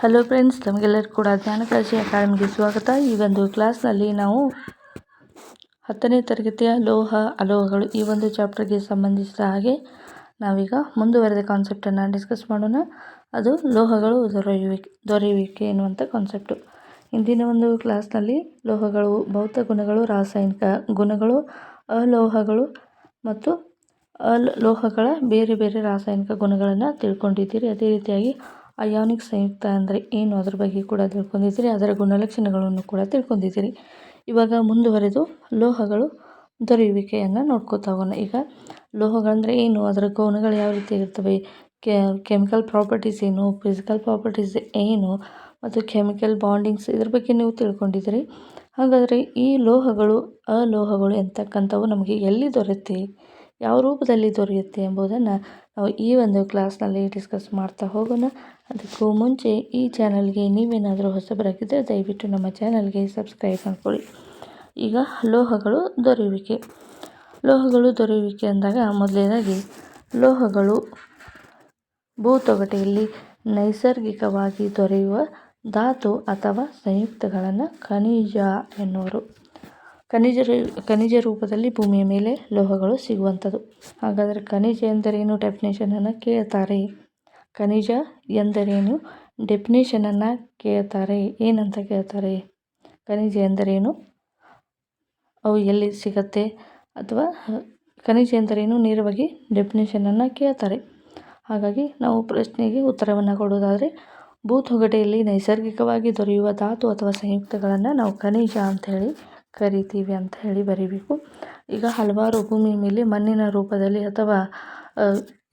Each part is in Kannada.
ಹಲೋ ಫ್ರೆಂಡ್ಸ್ ತಮಗೆಲ್ಲರಿಗೂ ಕೂಡ ಜ್ಞಾನಕಾಶಿ ಅಕಾಡೆಮಿಗೆ ಸ್ವಾಗತ. ಈ ಒಂದು ಕ್ಲಾಸ್ನಲ್ಲಿ ನಾವು ಹತ್ತನೇ ತರಗತಿಯ ಲೋಹ ಅಲೋಹಗಳು ಈ ಒಂದು ಚಾಪ್ಟರ್ಗೆ ಸಂಬಂಧಿಸಿದ ಹಾಗೆ ನಾವೀಗ ಮುಂದುವರೆದ ಕಾನ್ಸೆಪ್ಟನ್ನು ಡಿಸ್ಕಸ್ ಮಾಡೋಣ. ಅದು ಲೋಹಗಳು ದೊರೆಯುವಿಕೆ ದೊರೆಯುವಿಕೆ ಎನ್ನುವಂಥ ಕಾನ್ಸೆಪ್ಟು ಇಂದಿನ ಒಂದು ಕ್ಲಾಸ್ನಲ್ಲಿ ಲೋಹಗಳು, ಭೌತ ಗುಣಗಳು, ರಾಸಾಯನಿಕ ಗುಣಗಳು, ಅಲೋಹಗಳು ಮತ್ತು ಅಲ್ ಲೋಹಗಳ ಬೇರೆ ಬೇರೆ ರಾಸಾಯನಿಕ ಗುಣಗಳನ್ನು ತಿಳ್ಕೊಂಡಿದ್ದೀರಿ. ಅದೇ ರೀತಿಯಾಗಿ ಅಯಾನಿಕ್ ಸಂಯುಕ್ತ ಅಂದರೆ ಏನು? ಅದ್ರ ಬಗ್ಗೆ ಕೂಡ ತಿಳ್ಕೊಂಡಿದ್ದೀರಿ. ಅದರ ಗುಣಲಕ್ಷಣಗಳನ್ನು ಕೂಡ ತಿಳ್ಕೊಂಡಿದ್ದೀರಿ. ಇವಾಗ ಮುಂದುವರೆದು ಲೋಹಗಳು ದೊರೆಯುವಿಕೆಯನ್ನು ನೋಡ್ಕೋತಾ ಹೋಗೋಣ. ಈಗ ಲೋಹಗಳಂದರೆ ಏನು? ಅದರ ಗುಣಗಳು ಯಾವ ರೀತಿ ಇರ್ತವೆ ಕೆಮಿಕಲ್ ಪ್ರಾಪರ್ಟೀಸ್ ಏನು? ಫಿಸಿಕಲ್ ಪ್ರಾಪರ್ಟೀಸ್ ಏನು? ಮತ್ತು ಕೆಮಿಕಲ್ ಬಾಂಡಿಂಗ್ಸ್ ಇದ್ರ ಬಗ್ಗೆ ನೀವು ತಿಳ್ಕೊಂಡಿದ್ದೀರಿ. ಹಾಗಾದರೆ ಈ ಲೋಹಗಳು ಅಲೋಹಗಳು ಎಂತಕ್ಕಂಥವು ನಮಗೆ ಎಲ್ಲಿ ದೊರೆಯುತ್ತೆ? ಯಾವ ರೂಪದಲ್ಲಿ ದೊರೆಯುತ್ತೆ ಎಂಬುದನ್ನು ನಾವು ಈ ಒಂದು ಕ್ಲಾಸ್ನಲ್ಲಿ ಡಿಸ್ಕಸ್ ಮಾಡ್ತಾ ಹೋಗೋಣ. ಅದಕ್ಕೂ ಮುಂಚೆ ಈ ಚಾನಲ್ಗೆ ನೀವೇನಾದರೂ ಹೊಸಬರಾಗಿದ್ದರೆ ದಯವಿಟ್ಟು ನಮ್ಮ ಚಾನಲ್ಗೆ ಸಬ್ಸ್ಕ್ರೈಬ್ ಮಾಡ್ಕೊಳ್ಳಿ. ಈಗ ಲೋಹಗಳು ದೊರೆಯುವಿಕೆ. ಲೋಹಗಳು ದೊರೆಯುವಿಕೆ ಅಂದಾಗ ಮೊದಲನೇದಾಗಿ ಲೋಹಗಳು ಭೂತೊಗಟೆಯಲ್ಲಿ ನೈಸರ್ಗಿಕವಾಗಿ ದೊರೆಯುವ ಧಾತು ಅಥವಾ ಸಂಯುಕ್ತಗಳನ್ನು ಖನಿಜ ಎನ್ನುವರು. ಖನಿಜ ಖನಿಜ ರೂಪದಲ್ಲಿ ಭೂಮಿಯ ಮೇಲೆ ಲೋಹಗಳು ಸಿಗುವಂಥದ್ದು. ಹಾಗಾದರೆ ಖನಿಜ ಎಂದರೇನು? ಡೆಫಿನೇಷನನ್ನು ಕೇಳ್ತಾರೆ. ಖನಿಜ ಎಂದರೇನು? ಡೆಫಿನೇಷನನ್ನು ಕೇಳ್ತಾರೆ. ಏನಂತ ಕೇಳ್ತಾರೆ? ಖನಿಜ ಎಂದರೇನು? ಅವು ಎಲ್ಲಿ ಸಿಗತ್ತೆ? ಅಥವಾ ಖನಿಜ ಎಂದರೇನು? ನೇರವಾಗಿ ಡೆಫಿನೇಷನನ್ನು ಕೇಳ್ತಾರೆ. ಹಾಗಾಗಿ ನಾವು ಪ್ರಶ್ನೆಗೆ ಉತ್ತರವನ್ನು ಕೊಡೋದಾದರೆ ಭೂತೊಗಟೆಯಲ್ಲಿ ನೈಸರ್ಗಿಕವಾಗಿ ದೊರೆಯುವ ಧಾತು ಅಥವಾ ಸಂಯುಕ್ತಗಳನ್ನು ನಾವು ಖನಿಜ ಅಂತ ಹೇಳಿ ಕರಿತೀವಿ ಅಂತ ಹೇಳಿ ಬರೀಬೇಕು. ಈಗ ಹಲವಾರು ಭೂಮಿ ಮೇಲೆ ಮಣ್ಣಿನ ರೂಪದಲ್ಲಿ ಅಥವಾ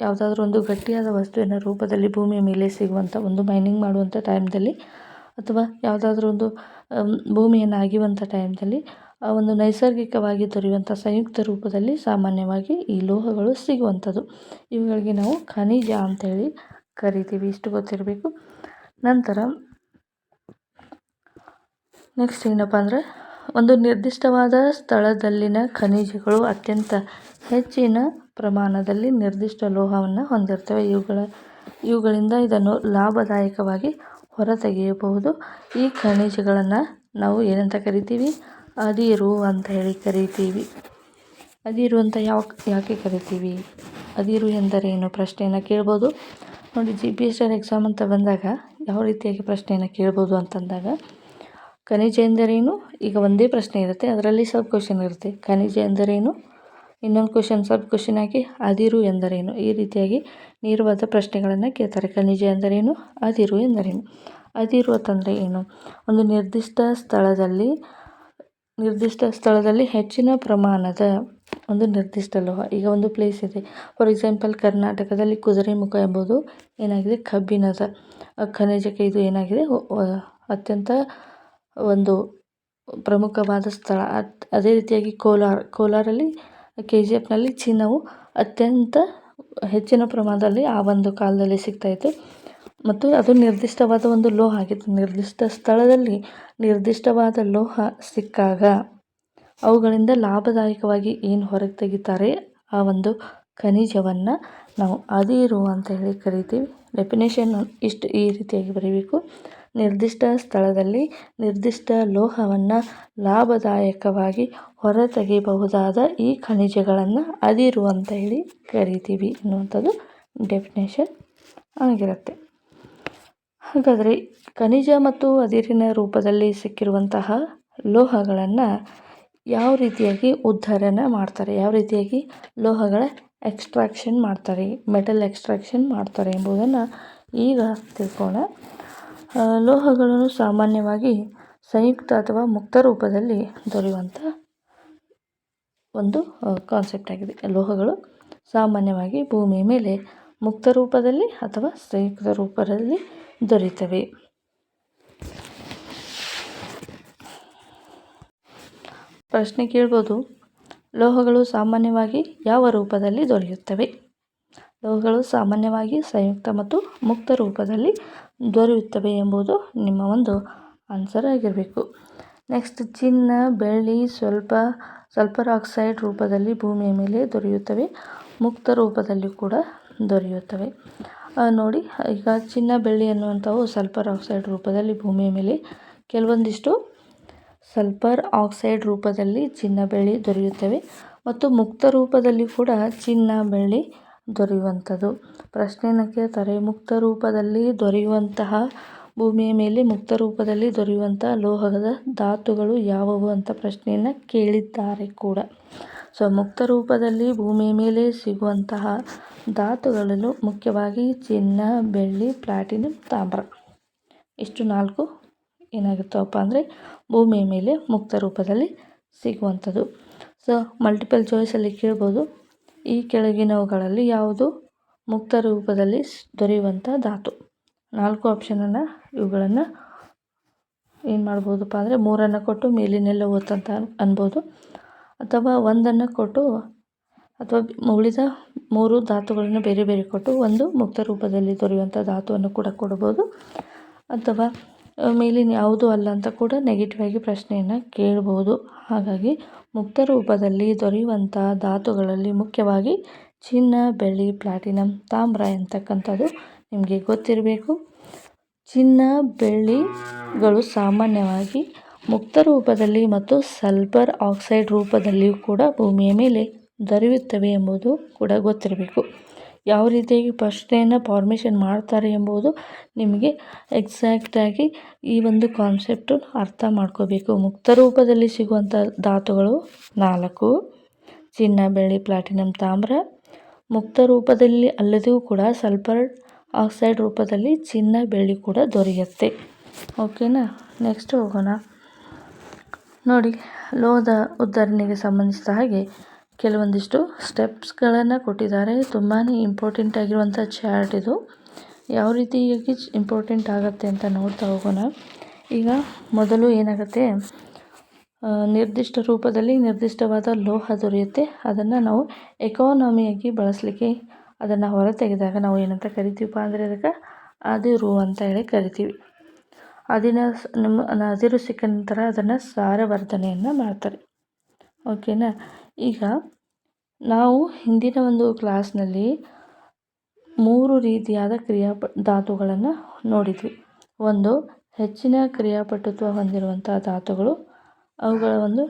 ಯಾವುದಾದ್ರೂ ಒಂದು ಗಟ್ಟಿಯಾದ ವಸ್ತುವಿನ ರೂಪದಲ್ಲಿ ಭೂಮಿಯ ಮೇಲೆ ಸಿಗುವಂಥ ಒಂದು ಮೈನಿಂಗ್ ಮಾಡುವಂಥ ಟೈಮ್ದಲ್ಲಿ ಅಥವಾ ಯಾವುದಾದ್ರೂ ಒಂದು ಭೂಮಿಯನ್ನು ಅಗಿಯುವಂಥ ಟೈಮ್ದಲ್ಲಿ ಒಂದು ನೈಸರ್ಗಿಕವಾಗಿ ದೊರೆಯುವಂಥ ಸಂಯುಕ್ತ ರೂಪದಲ್ಲಿ ಸಾಮಾನ್ಯವಾಗಿ ಈ ಲೋಹಗಳು ಸಿಗುವಂಥದ್ದು ಇವುಗಳಿಗೆ ನಾವು ಖನಿಜ ಅಂತೇಳಿ ಕರಿತೀವಿ. ಇಷ್ಟು ಗೊತ್ತಿರಬೇಕು. ನಂತರ ನೆಕ್ಸ್ಟ್ ಏನಪ್ಪ ಅಂದರೆ ಒಂದು ನಿರ್ದಿಷ್ಟವಾದ ಸ್ಥಳದಲ್ಲಿನ ಖನಿಜಗಳು ಅತ್ಯಂತ ಹೆಚ್ಚಿನ ಪ್ರಮಾಣದಲ್ಲಿ ನಿರ್ದಿಷ್ಟ ಲೋಹವನ್ನು ಹೊಂದಿರ್ತವೆ. ಇವುಗಳ, ಇವುಗಳಿಂದ ಇದನ್ನು ಲಾಭದಾಯಕವಾಗಿ ಹೊರತೆಗೆಯಬಹುದು. ಈ ಖನಿಜಗಳನ್ನು ನಾವು ಏನಂತ ಕರಿತೀವಿ? ಅದಿರು ಅಂತ ಹೇಳಿ ಕರಿತೀವಿ. ಅದಿರು ಅಂತ ಯಾವ, ಯಾಕೆ ಕರಿತೀವಿ? ಅದಿರು ಎಂದರೇನು? ಪ್ರಶ್ನೆಯನ್ನು ಕೇಳ್ಬೋದು. ನೋಡಿ, ಜಿ ಪಿ ಎಸ್ ಎಕ್ಸಾಮ್ ಅಂತ ಬಂದಾಗ ಯಾವ ರೀತಿಯಾಗಿ ಪ್ರಶ್ನೆಯನ್ನು ಕೇಳ್ಬೋದು ಅಂತಂದಾಗ ಖನಿಜ ಎಂದರೇನು? ಈಗ ಒಂದೇ ಪ್ರಶ್ನೆ ಇರುತ್ತೆ, ಅದರಲ್ಲಿ ಸಬ್ ಕ್ವಶನ್ ಇರುತ್ತೆ. ಖನಿಜ ಎಂದರೇನು? ಇನ್ನೊಂದು ಕ್ವಶನ್ ಸಬ್ ಕ್ವಶನ್ ಆಗಿ ಅದಿರು ಎಂದರೇನು? ಈ ರೀತಿಯಾಗಿ ನೇರವಾದ ಪ್ರಶ್ನೆಗಳನ್ನು ಕೇಳ್ತಾರೆ. ಖನಿಜ ಎಂದರೇನು? ಅದಿರು ಎಂದರೇನು? ಅದಿರು ಅಂತಂದರೆ ಏನು? ಒಂದು ನಿರ್ದಿಷ್ಟ ಸ್ಥಳದಲ್ಲಿ ನಿರ್ದಿಷ್ಟ ಸ್ಥಳದಲ್ಲಿ ಹೆಚ್ಚಿನ ಪ್ರಮಾಣದ ಒಂದು ನಿರ್ದಿಷ್ಟ ಲೋಹ, ಈಗ ಒಂದು ಪ್ಲೇಸ್ ಇದೆ. ಫಾರ್ ಎಕ್ಸಾಂಪಲ್ ಕರ್ನಾಟಕದಲ್ಲಿ ಕುದುರೆಮುಖ ಎಂಬುದು ಏನಾಗಿದೆ? ಕಬ್ಬಿಣದ ಖನಿಜಕ್ಕೆ ಇದು ಏನಾಗಿದೆ? ಅತ್ಯಂತ ಒಂದು ಪ್ರಮುಖವಾದ ಸ್ಥಳ. ಅದೇ ರೀತಿಯಾಗಿ ಕೋಲಾರ, ಕೋಲಾರಲ್ಲಿ ಕೆ ಜಿ ಎಫ್ನಲ್ಲಿ ಚಿನ್ನವು ಅತ್ಯಂತ ಹೆಚ್ಚಿನ ಪ್ರಮಾಣದಲ್ಲಿ ಆ ಒಂದು ಕಾಲದಲ್ಲಿ ಸಿಗ್ತಾಯಿತ್ತು ಮತ್ತು ಅದು ನಿರ್ದಿಷ್ಟವಾದ ಒಂದು ಲೋಹ ಆಗಿತ್ತು. ನಿರ್ದಿಷ್ಟ ಸ್ಥಳದಲ್ಲಿ ನಿರ್ದಿಷ್ಟವಾದ ಲೋಹ ಸಿಕ್ಕಾಗ ಅವುಗಳಿಂದ ಲಾಭದಾಯಕವಾಗಿ ಏನು ಹೊರಗೆ ತೆಗಿತಾರೆ? ಆ ಒಂದು ಖನಿಜವನ್ನು ನಾವು ಅದಿರು ಅಂತ ಹೇಳಿ ಕರಿತೀವಿ. ಡೆಫಿನೇಷನ್ ಇಷ್ಟು ಈ ರೀತಿಯಾಗಿ ಬರೀಬೇಕು. ನಿರ್ದಿಷ್ಟ ಸ್ಥಳದಲ್ಲಿ ನಿರ್ದಿಷ್ಟ ಲೋಹವನ್ನು ಲಾಭದಾಯಕವಾಗಿ ಹೊರತೆಗೆಯಬಹುದಾದ ಈ ಖನಿಜಗಳನ್ನು ಅದಿರು ಅಂತ ಹೇಳಿ ಕರಿತೀವಿ ಅನ್ನುವಂಥದ್ದು ಡೆಫಿನೇಷನ್ ಆಗಿರುತ್ತೆ. ಹಾಗಾದರೆ ಖನಿಜ ಮತ್ತು ಅದಿರಿನ ರೂಪದಲ್ಲಿ ಸಿಕ್ಕಿರುವಂತಹ ಲೋಹಗಳನ್ನು ಯಾವ ರೀತಿಯಾಗಿ ಉದ್ಧಾರನ ಮಾಡ್ತಾರೆ? ಯಾವ ರೀತಿಯಾಗಿ ಲೋಹಗಳ ಎಕ್ಸ್ಟ್ರಾಕ್ಷನ್ ಮಾಡ್ತಾರೆ? ಮೆಟಲ್ ಎಕ್ಸ್ಟ್ರಾಕ್ಷನ್ ಮಾಡ್ತಾರೆ ಎಂಬುದನ್ನು ಈಗ ತಿಳ್ಕೋಣ. ಲೋಹಗಳನ್ನು ಸಾಮಾನ್ಯವಾಗಿ ಸಂಯುಕ್ತ ಅಥವಾ ಮುಕ್ತ ರೂಪದಲ್ಲಿ ದೊರೆಯುವಂಥ ಒಂದು ಕಾನ್ಸೆಪ್ಟ್ ಆಗಿದೆ. ಲೋಹಗಳು ಸಾಮಾನ್ಯವಾಗಿ ಭೂಮಿಯ ಮೇಲೆ ಮುಕ್ತ ರೂಪದಲ್ಲಿ ಅಥವಾ ಸಂಯುಕ್ತ ರೂಪದಲ್ಲಿ ದೊರೆಯುತ್ತವೆ. ಪ್ರಶ್ನೆ ಕೇಳ್ಬೋದು, ಲೋಹಗಳು ಸಾಮಾನ್ಯವಾಗಿ ಯಾವ ರೂಪದಲ್ಲಿ ದೊರೆಯುತ್ತವೆ? ಲೋಹಗಳು ಸಾಮಾನ್ಯವಾಗಿ ಸಂಯುಕ್ತ ಮತ್ತು ಮುಕ್ತ ರೂಪದಲ್ಲಿ ದೊರೆಯುತ್ತವೆ ಎಂಬುದು ನಿಮ್ಮ ಒಂದು ಆನ್ಸರ್ ಆಗಿರಬೇಕು. ನೆಕ್ಸ್ಟ್ ಚಿನ್ನ, ಬೆಳ್ಳಿ ಸ್ವಲ್ಪ ಸಲ್ಫರ್ ಆಕ್ಸೈಡ್ ರೂಪದಲ್ಲಿ ಭೂಮಿಯ ಮೇಲೆ ದೊರೆಯುತ್ತವೆ. ಮುಕ್ತ ರೂಪದಲ್ಲಿ ಕೂಡ ದೊರೆಯುತ್ತವೆ. ನೋಡಿ, ಈಗ ಚಿನ್ನ, ಬೆಳ್ಳಿ ಅನ್ನುವಂಥವು ಸಲ್ಫರ್ ಆಕ್ಸೈಡ್ ರೂಪದಲ್ಲಿ ಭೂಮಿಯ ಮೇಲೆ, ಕೆಲವೊಂದಿಷ್ಟು ಸಲ್ಫರ್ ಆಕ್ಸೈಡ್ ರೂಪದಲ್ಲಿ ಚಿನ್ನ, ಬೆಳ್ಳಿ ದೊರೆಯುತ್ತವೆ. ಮತ್ತು ಮುಕ್ತ ರೂಪದಲ್ಲಿ ಕೂಡ ಚಿನ್ನ, ಬೆಳ್ಳಿ ದೊರೆಯುವಂಥದ್ದು. ಪ್ರಶ್ನೆನಕ್ಕೆ ಕೇಳ್ತಾರೆ ಮುಕ್ತ ರೂಪದಲ್ಲಿ ದೊರೆಯುವಂತಹ ಭೂಮಿಯ ಮೇಲೆ ಮುಕ್ತ ರೂಪದಲ್ಲಿ ದೊರೆಯುವಂತಹ ಲೋಹದ ಧಾತುಗಳು ಯಾವುವು ಅಂತ ಪ್ರಶ್ನೆಯನ್ನು ಕೇಳಿದ್ದಾರೆ ಕೂಡ. ಸೊ ಮುಕ್ತ ರೂಪದಲ್ಲಿ ಭೂಮಿಯ ಮೇಲೆ ಸಿಗುವಂತಹ ಧಾತುಗಳಲ್ಲೂ ಮುಖ್ಯವಾಗಿ ಚಿನ್ನ, ಬೆಳ್ಳಿ, ಪ್ಲಾಟಿನಂ, ತಾಮ್ರ. ಇಷ್ಟು ನಾಲ್ಕು ಏನಾಗುತ್ತವಪ್ಪ ಅಂದರೆ ಭೂಮಿಯ ಮೇಲೆ ಮುಕ್ತ ರೂಪದಲ್ಲಿ ಸಿಗುವಂಥದ್ದು. ಸೊ ಮಲ್ಟಿಪಲ್ ಚಾಯ್ಸಲ್ಲಿ ಕೇಳ್ಬೋದು. ಈ ಕೆಳಗಿನವುಗಳಲ್ಲಿ ಯಾವುದು? ಮುಕ್ತ ರೂಪದಲ್ಲಿ ದೊರೆಯುವಂಥ ಧಾತು. ನಾಲ್ಕು ಆಪ್ಷನನ್ನು ಇವುಗಳನ್ನು ಏನು ಮಾಡ್ಬೋದಪ್ಪ ಅಂದರೆ ಮೂರನ್ನು ಕೊಟ್ಟು ಮೇಲಿನೆಲ್ಲ ಓದ್ತಂತ ಅನ್ಬೋದು. ಅಥವಾ ಒಂದನ್ನು ಕೊಟ್ಟು ಅಥವಾ ಉಳಿದ ಮೂರು ಧಾತುಗಳನ್ನು ಬೇರೆ ಬೇರೆ ಕೊಟ್ಟು ಒಂದು ಮುಕ್ತ ರೂಪದಲ್ಲಿ ದೊರೆಯುವಂಥ ಧಾತುವನ್ನು ಕೂಡ ಕೊಡ್ಬೋದು. ಅಥವಾ ಮೇಲಿನ ಯಾವುದು ಅಲ್ಲ ಅಂತ ಕೂಡ ನೆಗೆಟಿವ್ ಆಗಿ ಪ್ರಶ್ನೆಯನ್ನು ಕೇಳ್ಬೋದು. ಹಾಗಾಗಿ ಮುಕ್ತ ರೂಪದಲ್ಲಿ ದೊರೆಯುವಂಥ ಧಾತುಗಳಲ್ಲಿ ಮುಖ್ಯವಾಗಿ ಚಿನ್ನ, ಬೆಳ್ಳಿ ಪ್ಲಾಟಿನಮ್ ತಾಮ್ರ ಎಂತಕ್ಕಂಥದ್ದು ನಿಮಗೆ ಗೊತ್ತಿರಬೇಕು. ಚಿನ್ನ ಬೆಳ್ಳಿಗಳು ಸಾಮಾನ್ಯವಾಗಿ ಮುಕ್ತ ರೂಪದಲ್ಲಿ ಮತ್ತು ಸಲ್ಫರ್ ಆಕ್ಸೈಡ್ ರೂಪದಲ್ಲಿಯೂ ಕೂಡ ಭೂಮಿಯ ಮೇಲೆ ದೊರೆಯುತ್ತವೆ ಎಂಬುದು ಕೂಡ ಗೊತ್ತಿರಬೇಕು. ಯಾವ ರೀತಿಯಾಗಿ ಪ್ರಶ್ನೆಯನ್ನು ಫಾರ್ಮೇಷನ್ ಮಾಡ್ತಾರೆ ಎಂಬುದು ನಿಮಗೆ ಎಕ್ಸಾಕ್ಟಾಗಿ ಈ ಒಂದು ಕಾನ್ಸೆಪ್ಟು ಅರ್ಥ ಮಾಡ್ಕೋಬೇಕು. ಮುಕ್ತ ರೂಪದಲ್ಲಿ ಸಿಗುವಂಥ ಧಾತುಗಳು ನಾಲ್ಕು. ಚಿನ್ನ, ಬೆಳ್ಳಿ ಪ್ಲಾಟಿನಮ್ ತಾಮ್ರ. ಮುಕ್ತ ರೂಪದಲ್ಲಿ ಅಲ್ಲದೂ ಕೂಡ ಸಲ್ಫರ್ ಆಕ್ಸೈಡ್ ರೂಪದಲ್ಲಿ ಚಿನ್ನ, ಬೆಳ್ಳಿ ಕೂಡ ದೊರೆಯುತ್ತೆ. ಓಕೆನಾ ನೆಕ್ಸ್ಟ್ ಹೋಗೋಣ. ನೋಡಿ, ಲೋಹದ ಉದ್ಧರಣೆಗೆ ಸಂಬಂಧಿಸಿದ ಹಾಗೆ ಕೆಲವೊಂದಿಷ್ಟು ಸ್ಟೆಪ್ಸ್ಗಳನ್ನು ಕೊಟ್ಟಿದ್ದಾರೆ. ತುಂಬಾ ಇಂಪಾರ್ಟೆಂಟ್ ಆಗಿರುವಂಥ ಚಾರ್ಟ್ ಇದು. ಯಾವ ರೀತಿಯಾಗಿ ಇಂಪಾರ್ಟೆಂಟ್ ಆಗುತ್ತೆ ಅಂತ ನೋಡ್ತಾ ಹೋಗೋಣ. ಈಗ ಮೊದಲು ಏನಾಗುತ್ತೆ? ನಿರ್ದಿಷ್ಟ ರೂಪದಲ್ಲಿ ನಿರ್ದಿಷ್ಟವಾದ ಲೋಹ ದೊರೆಯುತ್ತೆ. ಅದನ್ನು ನಾವು ಎಕಾನಮಿಯಾಗಿ ಬಳಸಲಿಕ್ಕೆ ಅದನ್ನು ಹೊರ ತೆಗೆದಾಗ ನಾವು ಏನಂತ ಕರಿತೀವಪ್ಪ ಅಂದರೆ ಅದಕ್ಕೆ ಅದಿರು ಅಂತ ಹೇಳಿ ಕರಿತೀವಿ. ಅದಿನ ನಮ್ಮ ಅದಿರು ಸಿಕ್ಕ ನಂತರ ಅದನ್ನು ಸಾರವರ್ಧನೆಯನ್ನು ಮಾಡ್ತಾರೆ. ಓಕೆನಾ ಈಗ ನಾವು ಹಿಂದಿನ ಒಂದು ಕ್ಲಾಸ್ನಲ್ಲಿ ಮೂರು ರೀತಿಯಾದ ಕ್ರಿಯಾಪ ಧಾತುಗಳನ್ನು ನೋಡಿದ್ವಿ. ಒಂದು, ಹೆಚ್ಚಿನ ಕ್ರಿಯಾಪಟುತ್ವ ಹೊಂದಿರುವಂಥ ಧಾತುಗಳು. ಅವುಗಳ ಒಂದು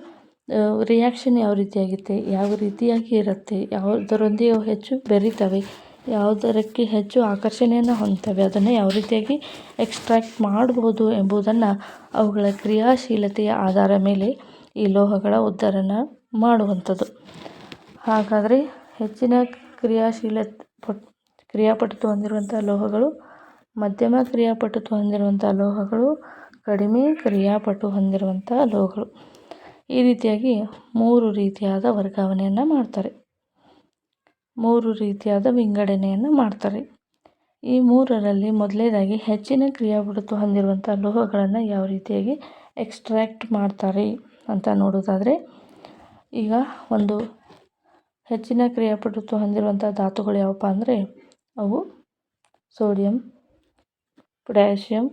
ರಿಯಾಕ್ಷನ್ ಯಾವ ರೀತಿಯಾಗುತ್ತೆ ಯಾವ ರೀತಿಯಾಗಿ ಇರುತ್ತೆ, ಯಾವುದರೊಂದಿಗೆ ಹೆಚ್ಚು ಬೆರೀತವೆ ಯಾವುದರಕ್ಕೆ ಹೆಚ್ಚು ಆಕರ್ಷಣೆಯನ್ನು ಹೊಂದ್ತವೆ, ಅದನ್ನು ಯಾವ ರೀತಿಯಾಗಿ ಎಕ್ಸ್ಟ್ರಾಕ್ಟ್ ಮಾಡ್ಬೋದು ಎಂಬುದನ್ನು ಅವುಗಳ ಕ್ರಿಯಾಶೀಲತೆಯ ಆಧಾರ ಮೇಲೆ ಈ ಲೋಹಗಳ ಉದ್ಧರಣ ಮಾಡುವಂಥದ್ದು. ಹಾಗಾದರೆ ಹೆಚ್ಚಿನ ಕ್ರಿಯಾಶೀಲ ಪಟ್, ಕ್ರಿಯಾಪಟುತ್ವ ಹೊಂದಿರುವಂಥ ಲೋಹಗಳು, ಮಧ್ಯಮ ಕ್ರಿಯಾಪಟುತ್ವ ಹೊಂದಿರುವಂಥ ಲೋಹಗಳು, ಕಡಿಮೆ ಕ್ರಿಯಾಪಟು ಹೊಂದಿರುವಂಥ ಲೋಹಗಳು. ಈ ರೀತಿಯಾಗಿ ಮೂರು ರೀತಿಯಾದ ವರ್ಗಾವಣೆಯನ್ನು ಮಾಡ್ತಾರೆ. ಮೂರು ರೀತಿಯಾದ ವಿಂಗಡಣೆಯನ್ನು ಮಾಡ್ತಾರೆ. ಈ ಮೂರರಲ್ಲಿ ಮೊದಲನೇದಾಗಿ ಹೆಚ್ಚಿನ ಕ್ರಿಯಾಪಟುತ್ವ ಹೊಂದಿರುವಂಥ ಲೋಹಗಳನ್ನು ಯಾವ ರೀತಿಯಾಗಿ ಎಕ್ಸ್ಟ್ರಾಕ್ಟ್ ಮಾಡ್ತಾರೆ ಅಂತ ನೋಡೋದಾದರೆ ಈಗ ಒಂದು ಹೆಚ್ಚಿನ ಕ್ರಿಯಾಪಟುತ್ವ ಹೊಂದಿರುವಂಥ ಧಾತುಗಳು ಯಾವಪ್ಪ ಅಂದರೆ ಅವು ಸೋಡಿಯಂ, ಪೊಟ್ಯಾಷಿಯಂ,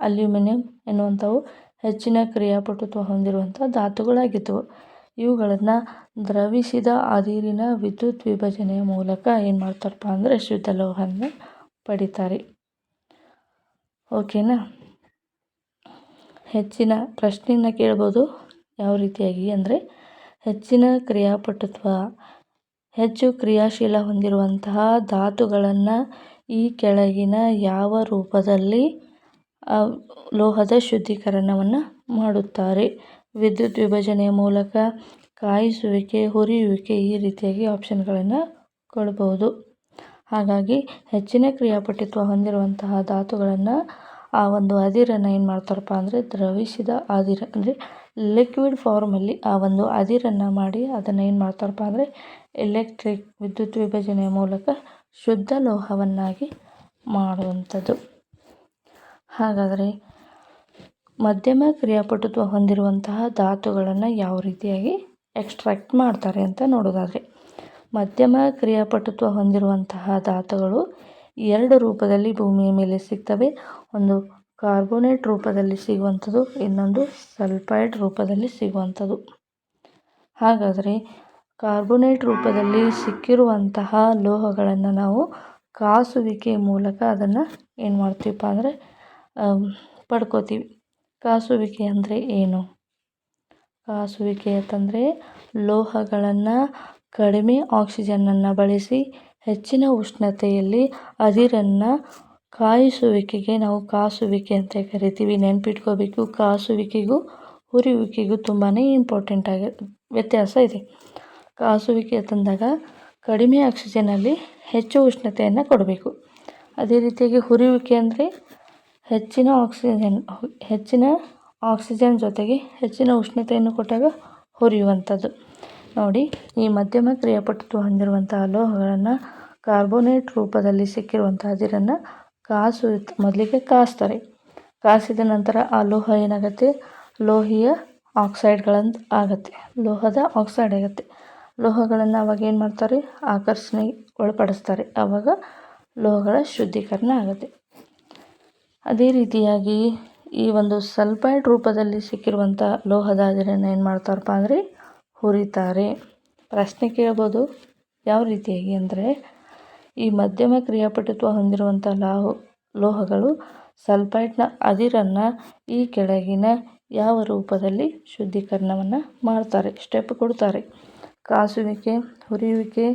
ಅಲ್ಯೂಮಿನಿಯಂ ಎನ್ನುವಂಥವು ಹೆಚ್ಚಿನ ಕ್ರಿಯಾಪಟುತ್ವ ಹೊಂದಿರುವಂಥ ಧಾತುಗಳಾಗಿದ್ದವು. ಇವುಗಳನ್ನು ದ್ರವಿಸಿದ ಅದಿರಿನ ವಿದ್ಯುತ್ ವಿಭಜನೆಯ ಮೂಲಕ ಏನು ಮಾಡ್ತಾರಪ್ಪ ಅಂದರೆ ಶುದ್ಧ ಲೋಹವನ್ನು ಪಡಿತಾರೆ. ಓಕೆನಾ? ಹೆಚ್ಚಿನ ಪ್ರಶ್ನೆಯನ್ನು ಕೇಳ್ಬೋದು ಯಾವ ರೀತಿಯಾಗಿ ಅಂದರೆ ಹೆಚ್ಚಿನ ಕ್ರಿಯಾಪಟುತ್ವ, ಹೆಚ್ಚು ಕ್ರಿಯಾಶೀಲ ಹೊಂದಿರುವಂತಹ ಧಾತುಗಳನ್ನು ಈ ಕೆಳಗಿನ ಯಾವ ರೂಪದಲ್ಲಿ ಲೋಹದ ಶುದ್ಧೀಕರಣವನ್ನು ಮಾಡುತ್ತಾರೆ. ವಿದ್ಯುತ್ ವಿಭಜನೆಯ ಮೂಲಕ ಕಾಯಿಸುವಿಕೆ, ಹುರಿಯುವಿಕೆ ಈ ರೀತಿಯಾಗಿ ಆಪ್ಷನ್ಗಳನ್ನು ಕೊಡ್ಬೋದು. ಹಾಗಾಗಿ ಹೆಚ್ಚಿನ ಕ್ರಿಯಾಪಟುತ್ವ ಹೊಂದಿರುವಂತಹ ಧಾತುಗಳನ್ನು ಆ ಒಂದು ಅದಿರನ್ನು ಏನು ಮಾಡ್ತಾರಪ್ಪ ಅಂದರೆ ದ್ರವಿಸಿದ ಅದಿರು ಅಂದರೆ ಲಿಕ್ವಿಡ್ ಫಾರ್ಮಲ್ಲಿ ಆ ಒಂದು ಅದಿರನ್ನು ಮಾಡಿ ಅದನ್ನು ಏನು ಮಾಡ್ತಾರಪ್ಪ ಅಂದರೆ ಎಲೆಕ್ಟ್ರಿಕ್ ವಿದ್ಯುತ್ ವಿಭಜನೆಯ ಮೂಲಕ ಶುದ್ಧ ಲೋಹವನ್ನಾಗಿ ಮಾಡುವಂಥದ್ದು. ಹಾಗಾದರೆ ಮಧ್ಯಮ ಕ್ರಿಯಾಪಟುತ್ವ ಹೊಂದಿರುವಂತಹ ಧಾತುಗಳನ್ನು ಯಾವ ರೀತಿಯಾಗಿ ಎಕ್ಸ್ಟ್ರಾಕ್ಟ್ ಮಾಡ್ತಾರೆ ಅಂತ ನೋಡೋದಾದರೆ ಮಧ್ಯಮ ಕ್ರಿಯಾಪಟುತ್ವ ಹೊಂದಿರುವಂತಹ ಧಾತುಗಳು ಎರಡು ರೂಪದಲ್ಲಿ ಭೂಮಿಯ ಮೇಲೆ ಸಿಗ್ತವೆ. ಒಂದು ಕಾರ್ಬೋನೇಟ್ ರೂಪದಲ್ಲಿ ಸಿಗುವಂಥದ್ದು, ಇನ್ನೊಂದು ಸಲ್ಫೈಡ್ ರೂಪದಲ್ಲಿ ಸಿಗುವಂಥದ್ದು. ಹಾಗಾದರೆ ಕಾರ್ಬೋನೇಟ್ ರೂಪದಲ್ಲಿ ಸಿಕ್ಕಿರುವಂತಹ ಲೋಹಗಳನ್ನು ನಾವು ಕಾಸುವಿಕೆ ಮೂಲಕ ಅದನ್ನು ಏನು ಮಾಡ್ತೀವಪ್ಪ ಅಂದರೆ ಪಡ್ಕೋತೀವಿ. ಕಾಸುವಿಕೆ ಅಂದರೆ ಏನು? ಕಾಸುವಿಕೆ ಅಂತಂದರೆ ಲೋಹಗಳನ್ನು ಕಡಿಮೆ ಆಕ್ಸಿಜನನ್ನು ಬಳಸಿ ಹೆಚ್ಚಿನ ಉಷ್ಣತೆಯಲ್ಲಿ ಅದಿರನ್ನು ಕಾಯಿಸುವಿಕೆಗೆ ನಾವು ಕಾಸುವಿಕೆ ಅಂತ ಕರಿತೀವಿ, ನೆನ್ಪಿಟ್ಕೋಬೇಕು. ಕಾಸುವಿಕೆಗೂ ಹುರಿಯುವಿಕೆಗೂ ತುಂಬಾ ಇಂಪಾರ್ಟೆಂಟ್ ಆಗಿ, ವ್ಯತ್ಯಾಸ ಇದೆ. ಕಾಸುವಿಕೆ ತಂದಾಗ ಕಡಿಮೆ ಆಕ್ಸಿಜನಲ್ಲಿ ಹೆಚ್ಚು ಉಷ್ಣತೆಯನ್ನು ಕೊಡಬೇಕು. ಅದೇ ರೀತಿಯಾಗಿ ಹುರಿಯುವಿಕೆ ಅಂದರೆ ಹೆಚ್ಚಿನ ಆಕ್ಸಿಜನ್ ಹೆಚ್ಚಿನ ಆಕ್ಸಿಜನ್ ಜೊತೆಗೆ ಹೆಚ್ಚಿನ ಉಷ್ಣತೆಯನ್ನು ಕೊಟ್ಟಾಗ ಹುರಿಯುವಂಥದ್ದು. ನೋಡಿ, ಈ ಮಧ್ಯಮ ಕ್ರಿಯಾಪಟುತ್ವ ಹೊಂದಿರುವಂತಹ ಲೋಹಗಳನ್ನು ಕಾರ್ಬೋನೇಟ್ ರೂಪದಲ್ಲಿ ಸಿಕ್ಕಿರುವಂತಹ ಅದಿರನ್ನು ಕಾಸು ಮೊದಲಿಗೆ ಕಾಸ್ತಾರೆ. ಕಾಸಿದ ನಂತರ ಆ ಲೋಹ ಏನಾಗುತ್ತೆ? ಲೋಹೀಯ ಆಕ್ಸೈಡ್ಗಳಂತ ಆಗುತ್ತೆ. ಲೋಹದ ಆಕ್ಸೈಡ್ ಆಗುತ್ತೆ. ಲೋಹಗಳನ್ನು ಅವಾಗ ಏನು ಮಾಡ್ತಾರೆ? ಆಕರ್ಷಣೆ ಒಳಪಡಿಸ್ತಾರೆ ಆವಾಗ ಲೋಹಗಳ ಶುದ್ಧೀಕರಣ ಆಗುತ್ತೆ. ಅದೇ ರೀತಿಯಾಗಿ ಈ ಒಂದು ಸಲ್ಫೈಡ್ ರೂಪದಲ್ಲಿ ಸಿಕ್ಕಿರುವಂಥ ಲೋಹದ ಅದಿರನ್ನು ಏನು ಮಾಡ್ತಾರಪ್ಪ ಅಂದರೆ ಹುರಿತಾರೆ. ಪ್ರಶ್ನೆ ಕೇಳ್ಬೋದು, ಯಾವ ರೀತಿಯಾಗಿ ಅಂದರೆ, ಈ ಮಧ್ಯಮ ಕ್ರಿಯಾಪಟುತ್ವ ಹೊಂದಿರುವಂಥ ಲಾಹು, ಲೋಹಗಳು ಸಲ್ಫೈಟ್ನ ಅದಿರನ್ನು ಈ ಕೆಳಗಿನ ಯಾವ ರೂಪದಲ್ಲಿ ಶುದ್ಧೀಕರಣವನ್ನು ಮಾಡ್ತಾರೆ ಸ್ಟೆಪ್ ಕೊಡ್ತಾರೆ. ಕಾಸುವಿಕೆ, ಹುರಿಯುವಿಕೆ,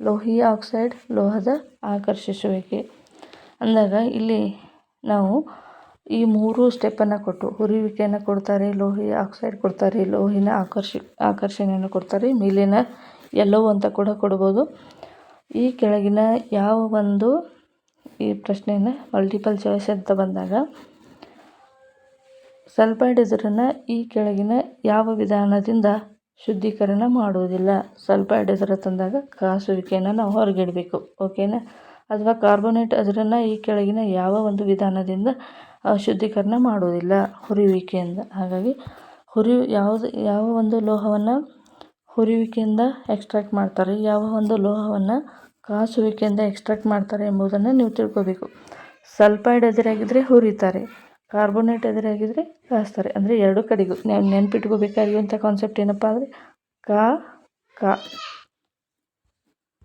ಲೋಹೀಯ ಆಕ್ಸೈಡ್ ಲೋಹದ ಆಕರ್ಷಿಸುವಿಕೆ. ಅಂದಾಗ ಇಲ್ಲಿ ನಾವು ಈ ಮೂರು ಸ್ಟೆಪ್ಪನ್ನು ಕೊಟ್ಟು, ಹುರಿಯುವಿಕೆಯನ್ನು ಕೊಡ್ತಾರೆ, ಲೋಹೀಯ ಆಕ್ಸೈಡ್ ಕೊಡ್ತಾರೆ, ಲೋಹಿನ ಆಕರ್ಷಿ, ಆಕರ್ಷಣೆಯನ್ನು ಕೊಡ್ತಾರೆ, ಮೇಲಿನ ಎಲ್ಲೋ ಅಂತ ಕೂಡ ಕೊಡ್ಬೋದು. ಈ ಕೆಳಗಿನ ಯಾವ ಒಂದು ಈ ಪ್ರಶ್ನೆಯನ್ನು ಮಲ್ಟಿಪಲ್ ಚಾಯ್ಸ್ ಅಂತ ಬಂದಾಗ ಸಲ್ಫೈಡ್ ಎದುರನ್ನು ಈ ಕೆಳಗಿನ ಯಾವ ವಿಧಾನದಿಂದ ಶುದ್ಧೀಕರಣ ಮಾಡುವುದಿಲ್ಲ? ಸಲ್ಫೈಡ್ ಎದುರ ತಂದಾಗ ಕಾಸುವಿಕೆಯನ್ನು ನಾವು ಹೊರಗಿಡಬೇಕು, ಓಕೆನಾ? ಅಥವಾ ಕಾರ್ಬೋನೇಟ್ ಅದರನ್ನು ಈ ಕೆಳಗಿನ ಯಾವ ಒಂದು ವಿಧಾನದಿಂದ ಶುದ್ಧೀಕರಣ ಮಾಡುವುದಿಲ್ಲ ಹುರಿಯುವಿಕೆಯಿಂದ. ಹಾಗಾಗಿ ಹುರಿ ಯಾವುದು, ಯಾವ ಒಂದು ಲೋಹವನ್ನು ಹುರಿಯುವಿಕೆಯಿಂದ ಎಕ್ಸ್ಟ್ರಾಕ್ಟ್ ಮಾಡ್ತಾರೆ, ಯಾವ ಒಂದು ಲೋಹವನ್ನು ಕಾಸುವಿಕೆಯಿಂದ ಎಕ್ಸ್ಟ್ರಾಕ್ಟ್ ಮಾಡ್ತಾರೆ ಎಂಬುದನ್ನು ನೀವು ತಿಳ್ಕೊಬೇಕು. ಸಲ್ಫೈಡ್ ಎದುರಾಗಿದ್ದರೆ ಹುರಿತಾರೆ, ಕಾರ್ಬೋನೇಟ್ ಎದುರಾಗಿದ್ದರೆ ಕಾಸ್ತಾರೆ. ಅಂದರೆ ಎರಡು ಕಡೆಗೂ. ನೆನ್ಪಿಟ್ಕೋಬೇಕಾಗಿರುವಂಥ ಕಾನ್ಸೆಪ್ಟ್ ಏನಪ್ಪ ಅಂದರೆ ಕಾ ಕಾ.